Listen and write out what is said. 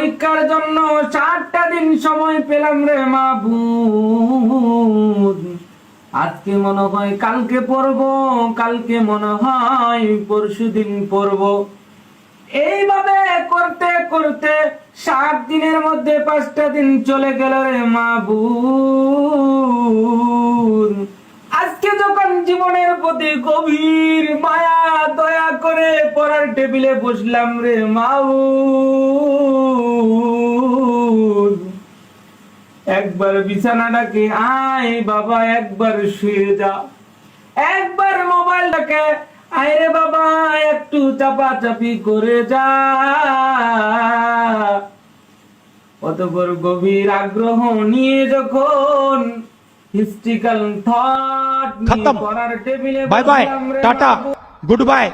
পরীক্ষার জন্য চারটা দিন সময় পেলাম রে মাহবুব। আজকে মনে হয় কালকে পড়ব, কালকে মনে হয় পরশু দিন পড়ব। এইভাবে করতে করতে সাত দিনের মধ্যে পাঁচটা দিন চলে গেল রে মাহবুব। আজকে যখন জীবনের প্রতি গভীর মায়া, দয়া করে পড়ার টেবিলে বসলাম রে মাহবুব। একবার বিছানাটাকে আয় বাবা একবার শুয়ে যা একবার মোবাইলটাকে আয় রে বাবা একটু চাপাচাপি করে যা অতপর গভীর আগ্রহ নিয়ে যখন হিস্ট্রিক্যাল থট খতম। পড়ার টেবিলে bye bye tata. Good bye